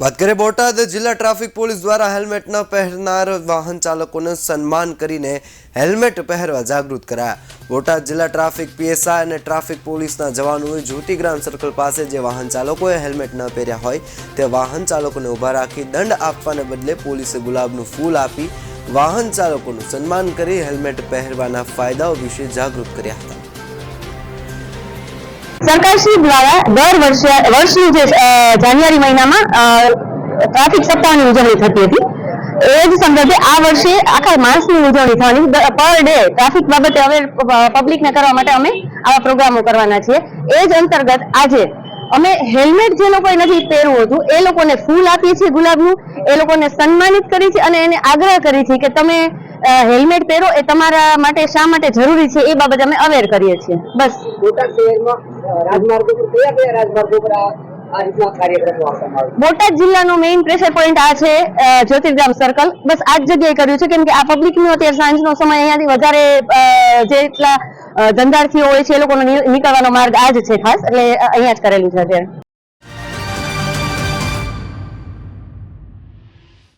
વાત કરીએ બોટાદ જિલ્લા ટ્રાફિક પોલીસ દ્વારા હેલ્મેટ ન પહેરનાર વાહન ચાલકોને સન્માન કરીને હેલ્મેટ પહેરવા જાગૃત કરાયા. બોટાદ જિલ્લા ટ્રાફિક પીએસઆઈ અને ટ્રાફિક પોલીસના જવાનોએ જ્યોતિગ્રામ સર્કલ પાસે જે વાહન ચાલકોએ હેલ્મેટ ન પહેર્યા હોય તે વાહન ચાલકોને ઊભા રાખી દંડ આપવાને બદલે પોલીસે ગુલાબનું ફૂલ આપી વાહન ચાલકોનું સન્માન કરી હેલ્મેટ પહેરવાના ફાયદાઓ વિશે જાગૃત કર્યા હતા. સરકારશ્રી દ્વારા દર વર્ષે, વર્ષની જે જાન્યુઆરી મહિનામાં ટ્રાફિક સપ્તાહની ઉજવણી થતી હતી. એ જ સંદર્ભે આ વર્ષે, આખા માસની ઉજવણી થવાની. પર ડે ટ્રાફિક બાબતે હવે પબ્લિકને કરવા માટે અમે આવા પ્રોગ્રામો કરવાના છીએ. એ જ અંતર્ગત આજે અમે હેલ્મેટ જે લોકોએ નથી પહેરવું હતું, એ લોકોને ફૂલ આપીએ છીએ ગુલાબનું. એ લોકોને સન્માનિત કરી છે અને એને આગ્રહ કરી છે કે તમે હેલ્મેટ પહેરો એ તમારા માટે શા માટે જરૂરી છે? એ બાબતે અમે અવેર કરીએ છીએ. બસ. બોટાદ શહેરમાં રાજમાર્ગો પર કયા કયા રાજમાર્ગો પર? બોટાદ જિલ્લાનો મેઇન પ્રેશર પોઈન્ટ આ છે જ્યોતિર્ગ્રામ સર્કલ બસ આ જ જગ્યાએ કર્યું છે કેમ કે આ પબ્લિકનો અત્યારે સાંજનો સમય અહીંયાથી વધારે જેટલા ધંધાર્થીઓ હોય છે એ લોકોનો નીકળવાનો માર્ગ આ જ છે ખાસ એટલે અહીંયા જ કરેલું છે અત્યારે.